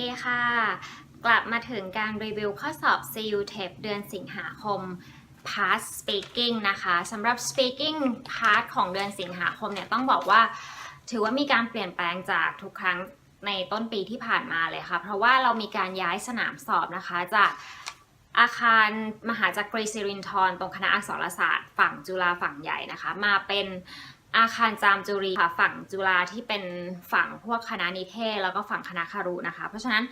เอค่ะ กลับมาถึงการรีวิวข้อสอบ CU TEP เดือนสิงหาคม Past Speaking นะคะสำหรับ Speaking Part ของเดือนสิงหาคมเนี่ยต้องบอกว่า ถือว่ามีการเปลี่ยนแปลงจากทุกครั้งในต้นปีที่ผ่านมาเลยค่ะ เพราะว่าเรามีการย้ายสนามสอบนะคะจากอาคารมหาจักรีสิรินทรตรงคณะอักษรศาสตร์ ฝั่งจุฬาฝั่งใหญ่นะคะ มาเป็น อาคารจามจุรีค่ะฝั่งจุฬาที่เป็นฝั่งพวกคณะนิเทศ แล้วก็ฝั่งคณะคารุนะคะ เพราะฉะนั้น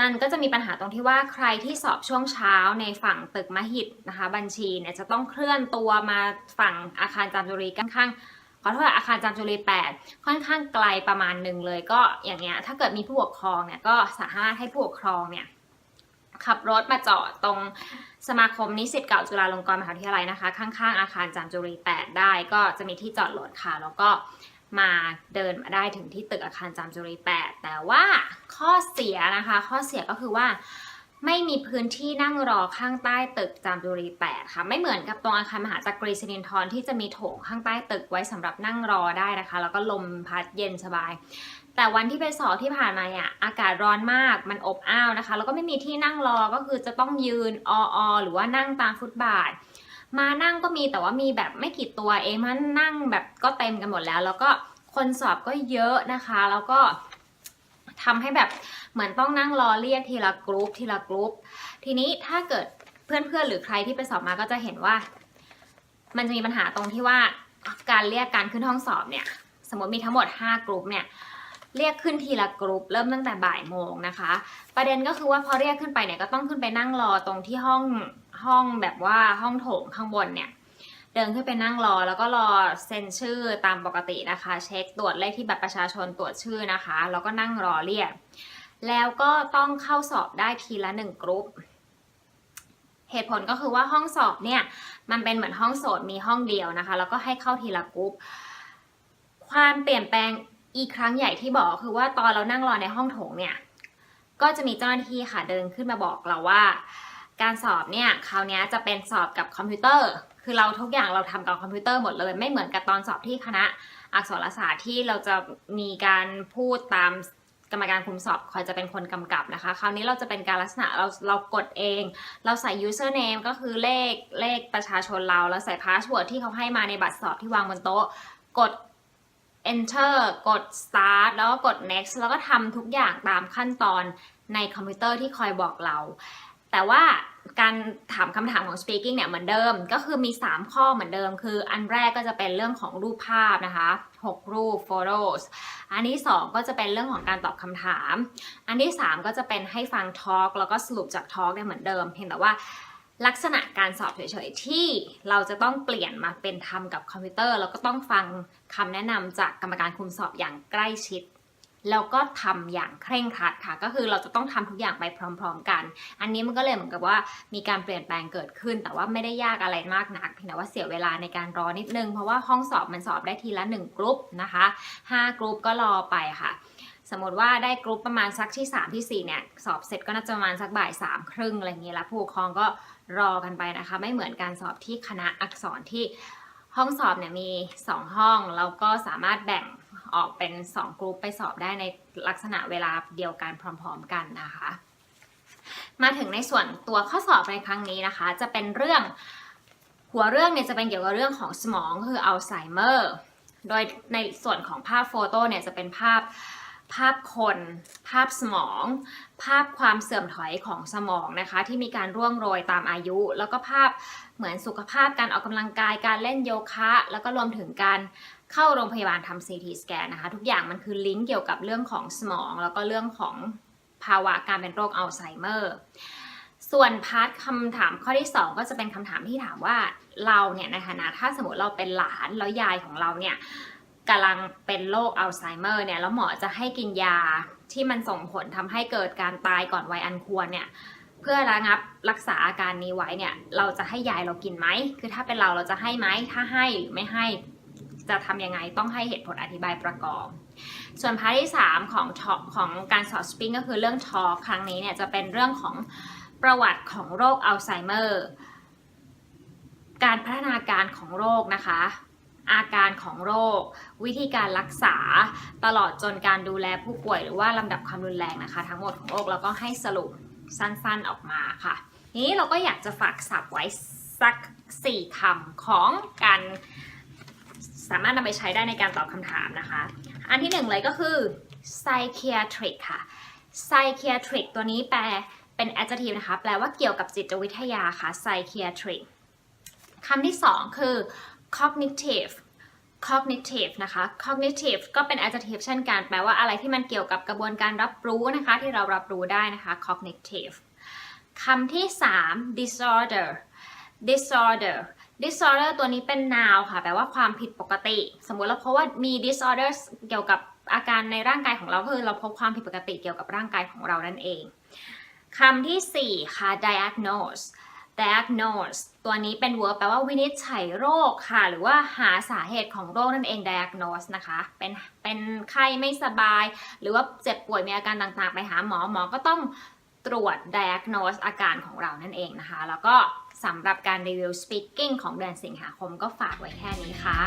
นั่นก็จะมีปัญหาตรงที่ว่าใครที่สอบช่วงเช้าในฝั่งตึกมหิดนะคะ บัญชีเนี่ยจะต้องเคลื่อนตัวมาฝั่งอาคารจามจุรีค่อนข้างขอโทษอาคารจามจุรี8ค่อนข้างไกลประมาณหนึ่งเลย ก็อย่างเงี้ยถ้าเกิดมีผู้ปกครองเนี่ยก็สามารถให้ผู้ปกครองเนี่ย ขับรถมาจอดตรงสมาคมนิสิตเก่าจุฬาลงกรณ์มหาวิทยาลัยนะคะ ข้างๆ อาคารจามจุรี 8 ได้ก็จะมีที่จอดรถค่ะ แล้วก็มาเดินมาได้ถึงที่ตึกอาคารจามจุรี 8 แต่ว่าข้อเสียนะคะ ข้อเสียก็คือว่าไม่มีพื้นที่นั่งรอข้างใต้ตึกจามจุรี 8 ค่ะ ไม่เหมือนกับตรงอาคารมหาจักรีสิรินทรที่จะมีโถงข้างใต้ตึกไว้สำหรับนั่งรอได้นะคะ แล้วก็ลมพัดเย็นสบาย แต่วันที่ไปสอบที่ผ่านมาเนี่ยอากาศร้อนมากมันอบอ้าวนะคะ แล้วก็ไม่มีที่นั่งรอก็คือจะต้องยืนอออหรือว่านั่งตามฟุตบาท มานั่งก็มีแต่ว่ามีแบบไม่กี่ตัวเองมันนั่งแบบก็เต็มกันหมดแล้ว แล้วก็คนสอบก็เยอะนะคะ แล้วก็ทำให้แบบเหมือนต้องนั่งรอเรียกทีละกรุ๊ปทีละกรุ๊ปทีนี้ถ้าเกิดเพื่อนๆหรือใครที่ไปสอบมาก็จะเห็นว่า มันจะมีปัญหาตรงที่ว่าการเรียกการขึ้นห้องสอบเนี่ย สมมติมีทั้งหมด 5กรุ๊ปเนี่ย เรียกขึ้นทีละกรุ๊ปเริ่มตั้งแต่บ่ายโมงนะคะ ประเด็นก็คือว่าพอเรียกขึ้นไปเนี่ยก็ต้องขึ้นไปนั่งรอตรงที่ห้องห้องแบบว่าห้องโถงข้างบนเนี่ยเดินขึ้นไปนั่งรอแล้วก็รอเซ็นชื่อตามปกตินะคะ เช็คตรวจเลขที่บัตรประชาชนตรวจชื่อนะคะ แล้วก็นั่งรอเรียก แล้วก็ต้องเข้าสอบได้ทีละหนึ่งกรุ๊ปเหตุผลก็คือว่าห้องสอบเนี่ยมันเป็นเหมือนห้องโสดมีห้องเดียวนะคะ แล้วก็ให้เข้าทีละกรุ๊ปความเปลี่ยนแปลง อีกครั้งใหญ่ที่บอกคือว่าตอนเรานั่งรอในห้องโถงเนี่ย ก็จะมีเจ้าหน้าที่ค่ะเดินขึ้นมาบอกเราว่า การสอบเนี่ยคราวนี้จะเป็นสอบกับคอมพิวเตอร์ คือเราทุกอย่างเราทำกับคอมพิวเตอร์หมดเลย ไม่เหมือนกับตอนสอบที่คณะอักษรศาสตร์ที่เราจะมีการพูดตามกรรมการคุมสอบคอยจะเป็นคนกำกับนะคะ คราวนี้เราจะเป็นการลักษณะเราเรากดเอง เราใส่ username ก็คือเลขเลขประชาชนเรา แล้วใส่ password ที่เขาให้มาในบัตรสอบที่วางบนโต๊ะ กด enter กด start แล้วก็กด next แล้วก็ทำทุกอย่างตามขั้นตอนในคอมพิวเตอร์ที่คอยบอกเรา แต่ว่าการถามคำถามของ speaking เนี่ยเหมือนเดิม ก็คือมี 3 ข้อเหมือนเดิม คืออันแรกก็จะเป็นเรื่องของรูปภาพนะคะ 6 รูป photos อันที่ 2 ก็จะเป็นเรื่องของการตอบคำถาม อันที่ 3 ก็จะเป็นให้ฟัง talk แล้วก็สรุปจาก talk เนี่ยเหมือนเดิม เพียงแต่ว่า ลักษณะการสอบเฉยๆ ที่เราจะต้องเปลี่ยนมาเป็นทำกับคอมพิวเตอร์ แล้วก็ต้องฟังคำแนะนำจากกรรมการคุมสอบอย่างใกล้ชิด แล้วก็ทำอย่างเคร่งครัดค่ะ ก็คือเราจะต้องทำทุกอย่างไปพร้อม ๆ กัน อันนี้มันก็เลยเหมือนกับว่ามีการเปลี่ยนแปลงเกิดขึ้น แต่ว่าไม่ได้ยากอะไรมากนักเพียงแต่ว่าเสียเวลาในการรอนิดนึง เพราะว่าห้องสอบมันสอบได้ทีละ1กรุ๊ปนะคะ5กรุ๊ปก็รอไปค่ะ สมมติว่าได้กรุ๊ปประมาณสักที่ 3 ที่ 4 เนี่ย สอบเสร็จก็น่าจะประมาณสักบ่ายสามครึ่งอะไรอย่างเงี้ยแล้วผู้ปกครองก็รอกันไปนะคะ ไม่เหมือนการสอบที่คณะอักษรที่ห้องสอบเนี่ยมี 2 ห้องแล้วก็สามารถแบ่งออกเป็น 2 กรุ๊ปไปสอบได้ในลักษณะเวลาเดียวกันพร้อม ๆ กันนะคะ มาถึงในส่วนตัวข้อสอบในครั้งนี้นะคะ จะเป็นเรื่องหัวเรื่องเนี่ยจะเป็นเกี่ยวกับเรื่องของสมองคืออัลไซเมอร์ โดยในส่วนของภาพโฟโต้เนี่ยจะเป็นภาพ ภาพคน ภาพสมอง ภาพความเสื่อมถอยของสมองนะคะ ที่มีการร่วงโรยตามอายุ แล้วก็ภาพเหมือนสุขภาพการออกกำลังกายการเล่นโยคะ แล้วก็รวมถึงการเข้าโรงพยาบาลทำ CT สแกนนะคะทุกอย่างมันคือลิงก์เกี่ยวกับเรื่องของสมอง แล้วก็เรื่องของภาวะการเป็นโรคอัลไซเมอร์ส่วนพาร์ทคำถามข้อที่ 2 ก็จะเป็นคำถามที่ถามว่าเราเนี่ยในฐานะถ้าสมมติเราเป็นหลานแล้วยายของเราเนี่ย กำลังเป็นโรคอัลไซเมอร์เนี่ยแล้วหมอจะให้กินยาที่มันส่งผลทำให้เกิดการตายก่อนวัยอันควรเนี่ยเพื่อระงับรักษาอาการนี้ไว้เนี่ยเราจะให้ยายเรากินไหม คือถ้าเป็นเราเราจะให้ไหม ถ้าให้หรือไม่ให้จะทำยังไงต้องให้เหตุผลอธิบายประกอบ ส่วนพาร์ทที่ 3 ของ talk ของการสอบสปริงก็คือเรื่องทอครั้งนี้เนี่ยจะเป็นเรื่องของประวัติของโรคอัลไซเมอร์การพัฒนาการของโรคนะคะ อาการของโรค วิธีการรักษาตลอดจนการดูแลผู้ป่วยหรือว่าลำดับความรุนแรงนะคะ ทั้งหมดของโรคแล้วก็ให้สรุปสั้นๆออกมาค่ะนี้เราก็อยากจะฝากศัพท์ไว้สัก 4คำของการสามารถนำไปใช้ได้ในการตอบคำถามนะคะ อันที่หนึ่งเลยก็คือ psychiatric ค่ะ psychiatric ตัวนี้แปลเป็น adjective นะคะ แปลว่าเกี่ยวกับจิตวิทยาค่ะ psychiatric คำที่สองคือ cognitive cognitive นะคะ cognitive ก็เป็น adjective เช่นกัน แปลว่าอะไรที่มันเกี่ยวกับกระบวนการรับรู้นะคะ ที่เรารับรู้ได้นะคะ cognitive คำที่ 3 disorder disorder disorder ตัวนี้เป็น noun ค่ะ แปลว่าความผิดปกติ สมมุติเราพบว่ามี disorder เกี่ยวกับอาการในร่างกายของเราคือเราพบความผิดปกติเกี่ยวกับร่างกายของเรานั่นเองคำที่ 4 ค่ะ diagnose diagnose ตัวนี้เป็น verb แปลว่าวินิจฉัยโรคค่ะ หรือว่าหาสาเหตุของโรคนั่นเอง diagnose นะคะ เป็น เป็นไข้ไม่สบาย หรือว่าเจ็บป่วยมีอาการต่างๆ ไปหาหมอ หมอก็ต้องตรวจ diagnose อาการของเรานั่นเองนะคะ แล้วก็สำหรับการรีวิว speaking ของเดือนสิงหาคมก็ฝากไว้แค่นี้ค่ะ